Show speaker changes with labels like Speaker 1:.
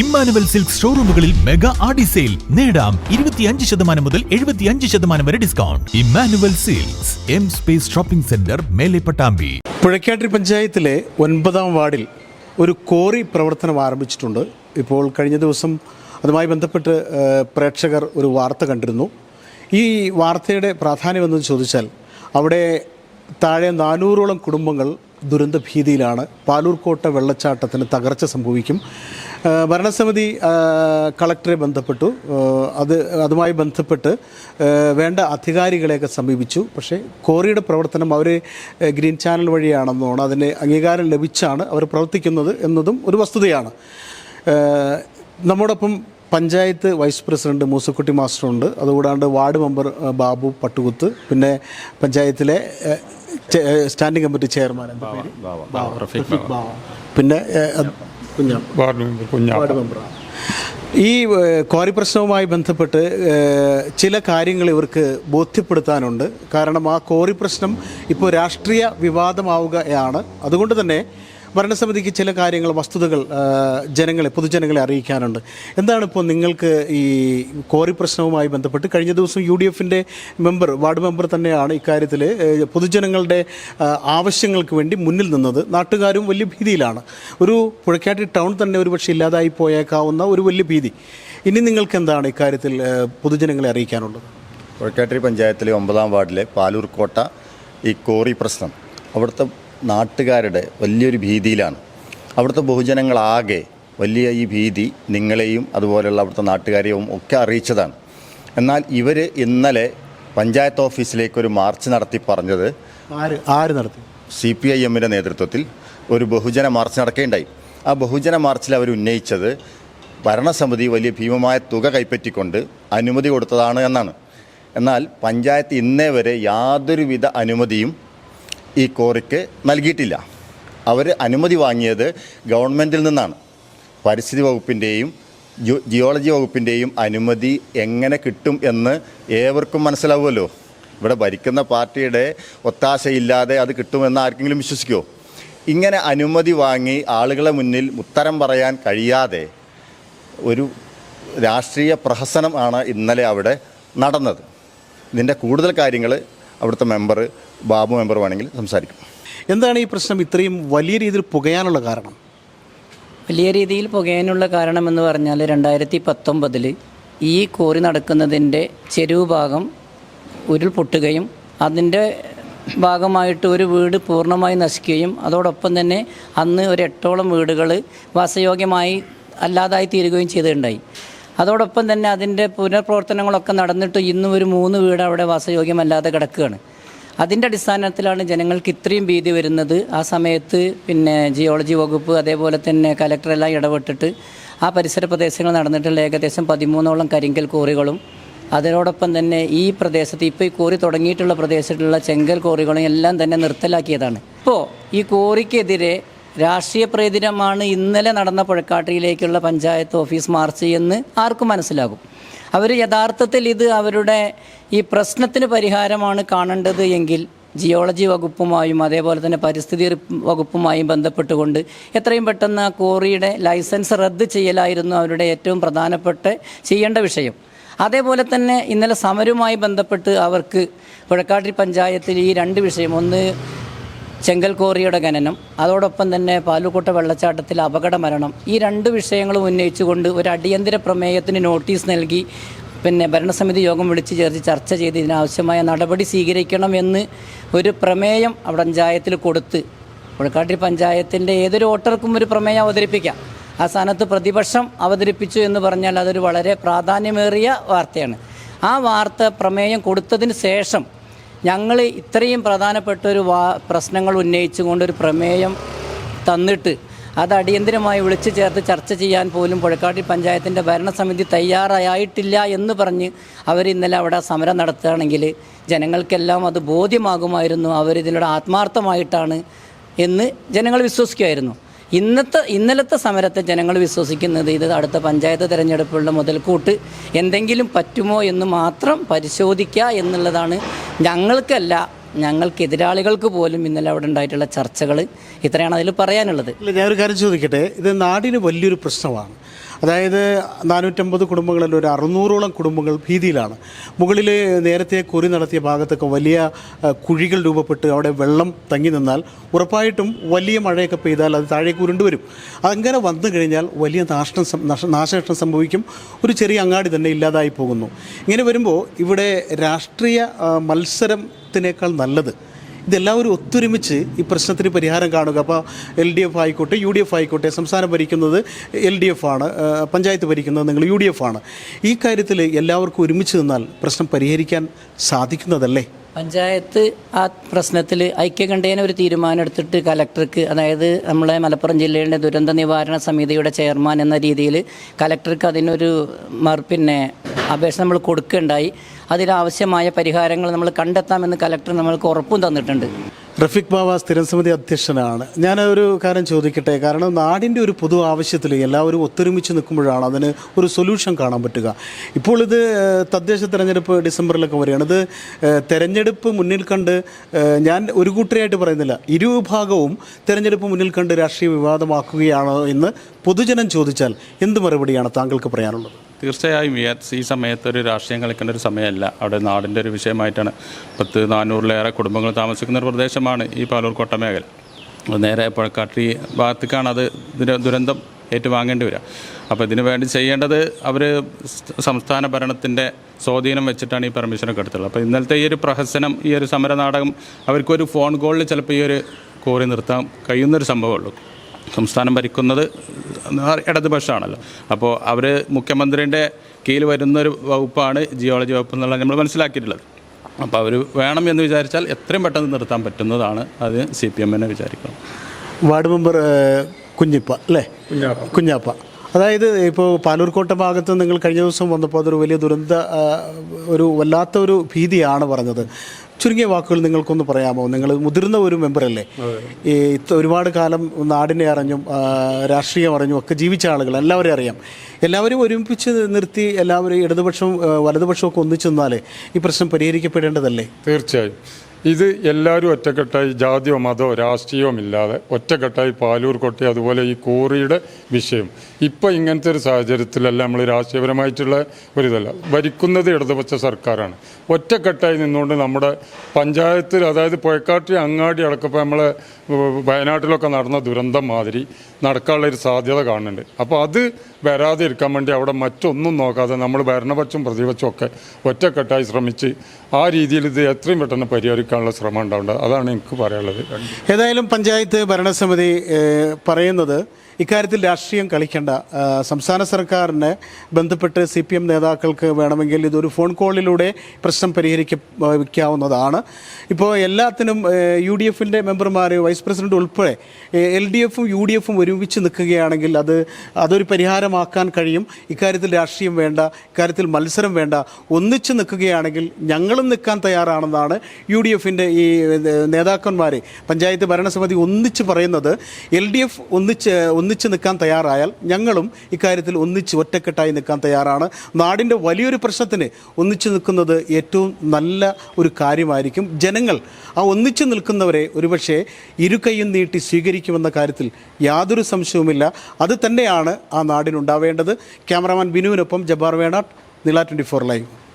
Speaker 1: Emmanuel silk ഷോറൂമുകളിൽ mega Aadi sale. നേടാം ഇരുപത്തിയഞ്ച് ശതമാനം മുതൽ എഴുപത്തിയഞ്ച് ശതമാനം വരെ discount. Emmanuel silks M space shopping centre Mele Pattambi.
Speaker 2: Puzhakkattiri പഞ്ചായത്തിലെ ഒൻപതാം വാർഡിൽ ഒരു കോറി പ്രവർത്തനം ആരംഭിച്ചിട്ടുണ്ട്. ഇപ്പോൾ കഴിഞ്ഞ ദിവസം അതുമായി ബന്ധപ്പെട്ട് പ്രേക്ഷകർ ഒരു വാർത്ത കണ്ടിരുന്നു. ഈ വാർത്തയുടെ പ്രാധാന്യം എന്ന് ചോദിച്ചാൽ അവിടെ താഴെ നാനൂറോളം കുടുംബങ്ങൾ ദുരന്ത ഭീതിയിലാണ് പാലൂർ കോട്ട വെള്ളച്ചാട്ടത്തിന് തകർച്ച സംഭവിക്കും. ഭരണസമിതി കളക്ടറെ ബന്ധപ്പെട്ടു. അത് അതുമായി ബന്ധപ്പെട്ട് വേണ്ട അധികാരികളെയൊക്കെ സമീപിച്ചു. പക്ഷേ കോറിയുടെ പ്രവർത്തനം അവർ ഗ്രീൻ ചാനൽ വഴിയാണെന്നാണ് അതിന് അംഗീകാരം ലഭിച്ചാണ് അവർ പ്രവർത്തിക്കുന്നത് എന്നതും ഒരു വസ്തുതയാണ്. നമ്മോടൊപ്പം പഞ്ചായത്ത് വൈസ് പ്രസിഡന്റ് മൂസക്കുട്ടി മാസ്റ്ററുണ്ട്. അതുകൂടാണ്ട് വാർഡ് മെമ്പർ ബാബു പട്ടുകുത്ത്. പിന്നെ പഞ്ചായത്തിലെ സ്റ്റാൻഡിംഗ് കമ്മിറ്റി ചെയർമാൻ. പിന്നെ കുഞ്ഞാ
Speaker 3: വാർഡ് മെമ്പർ
Speaker 2: ഈ ക്വാറി പ്രശ്നവുമായി ബന്ധപ്പെട്ട് ചില കാര്യങ്ങൾ ഇവർക്ക് ബോധ്യപ്പെടുത്താനുണ്ട്. കാരണം ആ ക്വാറി പ്രശ്നം ഇപ്പോൾ രാഷ്ട്രീയ വിവാദമാവുകയാണ് അതുകൊണ്ട് തന്നെ ഭരണസമിതിക്ക് ചില കാര്യങ്ങൾ വസ്തുതകൾ ജനങ്ങളെ പൊതുജനങ്ങളെ അറിയിക്കാനുണ്ട്. എന്താണ് ഇപ്പോൾ നിങ്ങൾക്ക് ഈ കോറി പ്രശ്നവുമായി ബന്ധപ്പെട്ട് കഴിഞ്ഞ ദിവസം യു ഡി എഫിന്റെ മെമ്പർ വാർഡ് മെമ്പർ തന്നെയാണ് ഇക്കാര്യത്തിൽ പൊതുജനങ്ങളുടെ ആവശ്യങ്ങൾക്ക് വേണ്ടി മുന്നിൽ നിന്നത്. നാട്ടുകാരും വലിയ ഭീതിയിലാണ്. ഒരു പുഴക്കാട്ടി ടൗൺ തന്നെ ഒരു പക്ഷേ ഇല്ലാതായി പോയേക്കാവുന്ന ഒരു വലിയ ഭീതി. ഇനി നിങ്ങൾക്ക് എന്താണ് ഇക്കാര്യത്തിൽ പൊതുജനങ്ങളെ അറിയിക്കാനുള്ളത്?
Speaker 4: പുഴക്കാട്ടി പഞ്ചായത്തിലെ ഒമ്പതാം വാർഡിലെ പാലൂർക്കോട്ട ഈ കോറി പ്രശ്നം. അവിടുത്തെ നാട്ടുകാരുടെ വലിയൊരു ഭീതിയിലാണ്. അവിടുത്തെ ബഹുജനങ്ങളാകെ വലിയ ഈ ഭീതി നിങ്ങളെയും അതുപോലെയുള്ള അവിടുത്തെ നാട്ടുകാരെയും ഒക്കെ അറിയിച്ചതാണ്. എന്നാൽ ഇവർ ഇന്നലെ പഞ്ചായത്ത് ഓഫീസിലേക്ക് ഒരു മാർച്ച് നടത്തി പറഞ്ഞത്
Speaker 2: ആര് ആര് നടത്തി?
Speaker 4: സി പി ഐ എമ്മിന്റെ നേതൃത്വത്തിൽ ഒരു ബഹുജന മാർച്ച് നടക്കുകയുണ്ടായി ആ ബഹുജന മാർച്ചിൽ അവർ ഉന്നയിച്ചത് ഭരണസമിതി വലിയ ഭീമമായ തുക കൈപ്പറ്റിക്കൊണ്ട് അനുമതി കൊടുത്തതാണ് എന്നാണ്. എന്നാൽ പഞ്ചായത്ത് ഇന്നേ വരെ യാതൊരുവിധ അനുമതിയും ഈ കോറിക്ക് നൽകിയിട്ടില്ല. അവർ അനുമതി വാങ്ങിയത് ഗവൺമെന്റിൽ നിന്നാണ്. പരിസ്ഥിതി വകുപ്പിന്റെയും ജിയോ- ജിയോളജി വകുപ്പിന്റെയും അനുമതി എങ്ങനെ കിട്ടും എന്ന് ഏവർക്കും മനസ്സിലാവുമല്ലോ. ഇവിടെ ഭരിക്കുന്ന പാർട്ടിയുടെ ഒത്താശയില്ലാതെ അത് കിട്ടുമെന്ന് ആർക്കെങ്കിലും വിശ്വസിക്കുമോ ഇങ്ങനെ അനുമതി വാങ്ങി ആളുകളെ മുന്നിൽ ഉത്തരം പറയാൻ കഴിയാതെ ഒരു രാഷ്ട്രീയ പ്രഹസനമാണ് ഇന്നലെ അവിടെ നടന്നത്. ഇതിന്റെ കൂടുതൽ കാര്യങ്ങൾ അവിടുത്തെ മെമ്പർ ബാബു മെമ്പർ വേണമെങ്കിൽ സംസാരിക്കും.
Speaker 2: എന്താണ് ഈ പ്രശ്നം? ഇത്രയും വലിയ രീതിയിൽ പുകയാനുള്ള കാരണം?
Speaker 5: വലിയ രീതിയിൽ പുകയാനുള്ള കാരണമെന്ന് പറഞ്ഞാൽ രണ്ടായിരത്തി പത്തൊമ്പതിൽ ഈ കോറി നടക്കുന്നതിന്റെ ചെരുവ് ഭാഗം ഉരുൾപൊട്ടുകയും അതിന്റെ ഭാഗമായിട്ട് ഒരു വീട് പൂർണമായി നശിക്കുകയും അതോടൊപ്പം തന്നെ അന്ന് ഒരു എട്ടോളം വീടുകൾ വാസയോഗ്യമായി അല്ലാതായി തീരുകയും ചെയ്തിട്ടുണ്ടായി. അതോടൊപ്പം തന്നെ അതിന്റെ പുനർപ്രവർത്തനങ്ങളൊക്കെ നടന്നിട്ട് ഇന്നും ഒരു മൂന്ന് വീട് അവിടെ വാസയോഗ്യമല്ലാതെ കിടക്കുകയാണ്. അതിന്റെ അടിസ്ഥാനത്തിലാണ് ജനങ്ങൾക്ക് ഇത്രയും ഭീതി വരുന്നത്. ആ സമയത്ത് പിന്നെ ജിയോളജി വകുപ്പ് അതേപോലെ തന്നെ കലക്ടറെല്ലാം ഇടപെട്ടിട്ട് ആ പരിസര പ്രദേശങ്ങൾ നടന്നിട്ടുള്ള ഏകദേശം പതിമൂന്നോളം കരിങ്കൽ കോറികളും അതിനോടൊപ്പം തന്നെ ഈ പ്രദേശത്ത് ഇപ്പോൾ ഈ കോറി തുടങ്ങിയിട്ടുള്ള പ്രദേശത്തുള്ള ചെങ്കൽ കോറികളും എല്ലാം തന്നെ നിർത്തലാക്കിയതാണ്. ഇപ്പോൾ ഈ കോറിക്കെതിരെ രാഷ്ട്രീയ പ്രേതിരമാണ് ഇന്നലെ നടന്ന പുഴക്കാട്ടിയിലേക്കുള്ള പഞ്ചായത്ത് ഓഫീസ് മാർച്ച് എന്ന് ആർക്കും മനസ്സിലാകും. അവർ യഥാർത്ഥത്തിൽ ഇത് അവരുടെ ഈ പ്രശ്നത്തിന് പരിഹാരമാണ് കാണേണ്ടത് എങ്കിൽ ജിയോളജി വകുപ്പുമായും അതേപോലെ തന്നെ പരിസ്ഥിതി വകുപ്പുമായും ബന്ധപ്പെട്ടുകൊണ്ട് എത്രയും പെട്ടെന്ന് ആ കോറിയുടെ ലൈസൻസ് റദ്ദ് ചെയ്യലായിരുന്നു അവരുടെ ഏറ്റവും പ്രധാനപ്പെട്ട ചെയ്യേണ്ട വിഷയം. അതേപോലെ തന്നെ ഇന്നലെ സമരവുമായി ബന്ധപ്പെട്ട് അവർക്ക് പുഴക്കാട്ടിൽ പഞ്ചായത്തിൽ ഈ രണ്ട് വിഷയം. ഒന്ന് ചെങ്കൽ കോറിയുടെ ഖനനം അതോടൊപ്പം തന്നെ പാലുക്കോട്ട വെള്ളച്ചാട്ടത്തിൽ അപകട മരണം ഈ രണ്ട് വിഷയങ്ങളും ഉന്നയിച്ചുകൊണ്ട് ഒരു അടിയന്തര പ്രമേയത്തിന് നോട്ടീസ് നൽകി പിന്നെ ഭരണസമിതി യോഗം വിളിച്ചു ചേർത്ത് ചർച്ച ചെയ്ത് ഇതിനാവശ്യമായ നടപടി സ്വീകരിക്കണം എന്ന് ഒരു പ്രമേയം അവിടെ പഞ്ചായത്തിൽ കൊടുത്ത് പുഴക്കാട്ടിൽ പഞ്ചായത്തിന്റെ ഏതൊരു വോട്ടർക്കും ഒരു പ്രമേയം അവതരിപ്പിക്കാം. ആ സ്ഥാനത്ത് പ്രതിപക്ഷം അവതരിപ്പിച്ചു എന്ന് പറഞ്ഞാൽ അതൊരു വളരെ പ്രാധാന്യമേറിയ വാർത്തയാണ്. ആ വാർത്ത പ്രമേയം കൊടുത്തതിന് ശേഷം ഞങ്ങൾ ഇത്രയും പ്രധാനപ്പെട്ട ഒരു വാ പ്രശ്നങ്ങൾ ഉന്നയിച്ചുകൊണ്ട് ഒരു പ്രമേയം തന്നിട്ട് അത് അടിയന്തിരമായി വിളിച്ചു ചേർത്ത് ചർച്ച ചെയ്യാൻ പോലും പുഴക്കാട്ടി പഞ്ചായത്തിന്റെ ഭരണസമിതി തയ്യാറായിട്ടില്ല എന്ന് പറഞ്ഞ് അവർ ഇന്നലെ അവിടെ സമരം നടത്തുകയാണെങ്കിൽ ജനങ്ങൾക്കെല്ലാം അത് ബോധ്യമാകുമായിരുന്നു. അവരിതിലൂടെ ആത്മാർത്ഥമായിട്ടാണ് എന്ന് ജനങ്ങൾ വിശ്വസിക്കുമായിരുന്നു. ഇന്നത്തെ ഇന്നലത്തെ സമരത്തെ ജനങ്ങൾ വിശ്വസിക്കുന്നത് ഇത് അടുത്ത പഞ്ചായത്ത് തിരഞ്ഞെടുപ്പുള്ള മുതൽക്കൂട്ട് എന്തെങ്കിലും പറ്റുമോ എന്ന് മാത്രം പരിശോധിക്കുക എന്നുള്ളതാണ് ഞങ്ങൾക്കല്ല ഞങ്ങൾക്ക് എതിരാളികൾക്ക് പോലും ഇന്നലെ അവിടെ ഉണ്ടായിട്ടുള്ള ചർച്ചകൾ ഇത്രയാണ് അതിൽ പറയാനുള്ളത്.
Speaker 2: ഞാനൊരു കാര്യം ചോദിക്കട്ടെ? ഇത് നാടിന് വലിയൊരു പ്രശ്നമാണ്. അതായത് നാനൂറ്റമ്പത് കുടുംബങ്ങളിൽ ഒരു അറുന്നൂറോളം കുടുംബങ്ങൾ ഭീതിയിലാണ്. മുകളിൽ നേരത്തെ കുറി നടത്തിയ ഭാഗത്തൊക്കെ വലിയ കുഴികൾ രൂപപ്പെട്ട് അവിടെ വെള്ളം തങ്ങി നിന്നാൽ ഉറപ്പായിട്ടും വലിയ മഴയൊക്കെ പെയ്താൽ അത് താഴേക്ക് ഉരുണ്ടുവരും അങ്ങനെ വന്നു കഴിഞ്ഞാൽ വലിയ നാശനം നാശനഷ്ടം സംഭവിക്കും. ഒരു ചെറിയ അങ്ങാടി തന്നെ ഇല്ലാതായി പോകുന്നു. ഇങ്ങനെ വരുമ്പോൾ ഇവിടെ രാഷ്ട്രീയ മത്സരത്തിനേക്കാൾ നല്ലത് ഇതെല്ലാവരും ഒത്തൊരുമിച്ച് ഈ പ്രശ്നത്തിന് പരിഹാരം കാണുക. അപ്പോൾ എൽ ഡി എഫ് ആയിക്കോട്ടെ യു ഡി എഫ് ആയിക്കോട്ടെ സംസ്ഥാനം ഭരിക്കുന്നത് എൽ ഡി എഫ് ആണ് പഞ്ചായത്ത് ഭരിക്കുന്നത് നിങ്ങൾ യു ഡി എഫ് ആണ്. ഈ കാര്യത്തിൽ എല്ലാവർക്കും ഒരുമിച്ച് നിന്നാൽ പ്രശ്നം പരിഹരിക്കാൻ സാധിക്കുന്നതല്ലേ?
Speaker 5: പഞ്ചായത്ത് ആ പ്രശ്നത്തിൽ ഐക്യകണ്ഠേന ഒരു തീരുമാനം എടുത്തിട്ട് കലക്ടർക്ക് അതായത് നമ്മളെ മലപ്പുറം ജില്ലയുടെ ദുരന്ത നിവാരണ സമിതിയുടെ ചെയർമാൻ എന്ന രീതിയിൽ കലക്ടർക്ക് അതിനൊരു മർ പിന്നെ അപേക്ഷ നമ്മൾ കൊടുക്കുകയുണ്ടായി അതിനാവശ്യമായ പരിഹാരങ്ങൾ നമ്മൾ കണ്ടെത്താമെന്ന് കലക്ടർ നമ്മൾക്ക് ഉറപ്പും തന്നിട്ടുണ്ട്.
Speaker 2: റഫീഖ് ബാബ സ്ഥിരം സമിതി അധ്യക്ഷനാണ്. ഞാൻ ഒരു കാര്യം ചോദിക്കട്ടെ? കാരണം നാടിന്റെ ഒരു പൊതു ആവശ്യത്തിൽ എല്ലാവരും ഒത്തൊരുമിച്ച് നിൽക്കുമ്പോഴാണ് അതിന് ഒരു സൊല്യൂഷൻ കാണാൻ പറ്റുക. ഇപ്പോൾ ഇത് തദ്ദേശ തെരഞ്ഞെടുപ്പ് ഡിസംബറിലൊക്കെ വരികയാണ്. ഇത് തെരഞ്ഞെടുപ്പ് മുന്നിൽ കണ്ട് ഞാൻ ഒരു കൂട്ടരായിട്ട് പറയുന്നില്ല. ഇരുവിഭാഗവും തെരഞ്ഞെടുപ്പ് മുന്നിൽ കണ്ട് രാഷ്ട്രീയ വിവാദമാക്കുകയാണോ എന്ന് പൊതുജനം ചോദിച്ചാൽ എന്ത് മറുപടിയാണ് താങ്കൾക്ക് പറയാനുള്ളത്?
Speaker 3: തീർച്ചയായും ഈ സമയത്ത് ഒരു രാഷ്ട്രീയം കളിക്കേണ്ട ഒരു സമയമല്ല. അവിടെ നാടിന്റെ ഒരു വിഷയമായിട്ടാണ് പത്ത് നാനൂറിലേറെ കുടുംബങ്ങൾ താമസിക്കുന്ന ഒരു പ്രദേശമാണ് ഈ പാലൂർ കോട്ട മേഖല നേരെ പുഴക്കാട്ടി ഭാഗത്തേക്കാണ് അത് ദുരന്തം ഏറ്റുവാങ്ങേണ്ടി വരിക. അപ്പോൾ ഇതിനു വേണ്ടി ചെയ്യേണ്ടത് അവർ സംസ്ഥാന ഭരണത്തിന്റെ സ്വാധീനം വെച്ചിട്ടാണ് ഈ പെർമിഷനൊക്കെ എടുത്തുള്ളത്. അപ്പോൾ ഇന്നലത്തെ ഈ ഒരു പ്രഹസനം ഈ ഒരു സമര നാടകം അവർക്കൊരു ഫോൺ കോളിൽ ചിലപ്പോൾ ഈ ഒരു കോറി നിർത്താൻ കഴിയുന്നൊരു സംഭവമുള്ളൂ സംസ്ഥാനം ഭരിക്കുന്നത് ഇടതുപക്ഷമാണല്ലോ അപ്പോൾ അവർ മുഖ്യമന്ത്രിന്റെ കീഴിൽ വരുന്നൊരു വകുപ്പാണ് ജിയോളജി വകുപ്പ് എന്നുള്ളത് നമ്മൾ മനസ്സിലാക്കിയിട്ടുള്ളത്. അപ്പോൾ അവർ വേണം എന്ന് വിചാരിച്ചാൽ എത്രയും പെട്ടെന്ന് നിർത്താൻ പറ്റുന്നതാണ് അത് സി പി എമ്മിനെ വിചാരിക്കണം.
Speaker 2: വാർഡ് മെമ്പർ കുഞ്ഞിപ്പ അല്ലേ? കുഞ്ഞാപ്പ. അതായത് ഇപ്പോൾ പാലൂർക്കോട്ട ഭാഗത്ത് നിങ്ങൾ കഴിഞ്ഞ ദിവസം വന്നപ്പോൾ അതൊരു വലിയ ദുരന്ത ഒരു വല്ലാത്ത ഒരു ഭീതിയാണ് പറഞ്ഞത്. ചുരുങ്ങിയ വാക്കുകൾ നിങ്ങൾക്കൊന്ന് പറയാമോ? നിങ്ങൾ മുതിർന്ന ഒരു മെമ്പറല്ലേ ഈ ഒരുപാട് കാലം നാടിനെ അറിഞ്ഞും രാഷ്ട്രീയം അറിഞ്ഞും ഒക്കെ ജീവിച്ച ആളുകൾ എല്ലാവരെയും അറിയാം. എല്ലാവരും ഒരുമിപ്പിച്ച് നിർത്തി എല്ലാവരും ഇടതുപക്ഷവും വലതുപക്ഷവും ഒക്കെ ഒന്നിച്ചു നിന്നാലേ ഈ പ്രശ്നം പരിഹരിക്കപ്പെടേണ്ടതല്ലേ?
Speaker 6: തീർച്ചയായും. ഇത് എല്ലാവരും ഒറ്റക്കെട്ടായി ജാതിയോ മതമോ രാഷ്ട്രീയവും ഇല്ലാതെ ഒറ്റക്കെട്ടായി പാലൂർ കൊട്ടി അതുപോലെ ഈ കോറിയുടെ വിഷയം. ഇപ്പം ഇങ്ങനത്തെ ഒരു സാഹചര്യത്തിലല്ല നമ്മൾ രാഷ്ട്രീയപരമായിട്ടുള്ള ഒരിതല്ല ഭരിക്കുന്നത് ഇടതുപക്ഷ സർക്കാരാണ്. ഒറ്റക്കെട്ടായി നിന്നുകൊണ്ട് നമ്മുടെ പഞ്ചായത്തിൽ അതായത് പുഴക്കാട്ടി അങ്ങാടി അടക്കപ്പോൾ നമ്മളെ വയനാട്ടിലൊക്കെ നടന്ന ദുരന്തം മാതിരി നടക്കാനുള്ള ഒരു സാധ്യത കാണുന്നുണ്ട്. അപ്പോൾ അത് വരാതെ ഇരിക്കാൻ വേണ്ടി അവിടെ മറ്റൊന്നും നോക്കാതെ നമ്മൾ ഭരണപക്ഷം പ്രതിപക്ഷമൊക്കെ ഒറ്റക്കെട്ടായി ശ്രമിച്ച് ആ രീതിയിൽ ഇത് എത്രയും പെട്ടെന്ന് പരിഹരിക്കാനുള്ള ശ്രമം ഉണ്ടാവേണ്ടത് അതാണ് എനിക്ക് പറയാനുള്ളത്.
Speaker 2: ഏതായാലും പഞ്ചായത്ത് ഭരണസമിതി പറയുന്നത് ഇക്കാര്യത്തിൽ രാഷ്ട്രീയം കളിക്കേണ്ട. സംസ്ഥാന സർക്കാരിനെ ബന്ധപ്പെട്ട് സി പി എം നേതാക്കൾക്ക് വേണമെങ്കിൽ ഇതൊരു ഫോൺ കോളിലൂടെ പ്രശ്നം പരിഹരിക്കാവുന്നതാണ് ഇപ്പോൾ എല്ലാത്തിനും യു ഡി എഫിന്റെ മെമ്പർമാർ വൈസ് പ്രസിഡന്റ് ഉൾപ്പെടെ എൽ ഡി എഫും യു ഡി എഫും ഒരുമിച്ച് നിൽക്കുകയാണെങ്കിൽ അത് അതൊരു പരിഹാരമാക്കാൻ കഴിയും. ഇക്കാര്യത്തിൽ രാഷ്ട്രീയം വേണ്ട ഇക്കാര്യത്തിൽ മത്സരം വേണ്ട. ഒന്നിച്ച് നിൽക്കുകയാണെങ്കിൽ ഞങ്ങളും നിൽക്കാൻ തയ്യാറാണെന്നാണ് യു ഡി എഫിന്റെ ഈ നേതാക്കന്മാർ പഞ്ചായത്ത് ഭരണസമിതി ഒന്നിച്ച് പറയുന്നത്. എൽ ഡി എഫ് ഒന്നിച്ച് ഒന്നിച്ച് നിൽക്കാൻ തയ്യാറായാൽ ഞങ്ങളും ഇക്കാര്യത്തിൽ ഒന്നിച്ച് ഒറ്റക്കെട്ടായി നിൽക്കാൻ തയ്യാറാണ്. നാടിന്റെ വലിയൊരു പ്രശ്നത്തിന് ഒന്നിച്ച് നിൽക്കുന്നത് ഏറ്റവും നല്ല ഒരു കാര്യമായിരിക്കും. ജനങ്ങൾ ആ ഒന്നിച്ച് നിൽക്കുന്നവരെ ഒരുപക്ഷെ ഇരുകൈയും നീട്ടി സ്വീകരിക്കുമെന്ന കാര്യത്തിൽ യാതൊരു സംശയവുമില്ല. അത് തന്നെയാണ് ആ നാടിനുണ്ടാവേണ്ടത്. ക്യാമറാമാൻ ബിനുവിനൊപ്പം ജബ്ബാർ വേണാട്ട് നില ട്വന്റി ഫോർ ലൈവ്.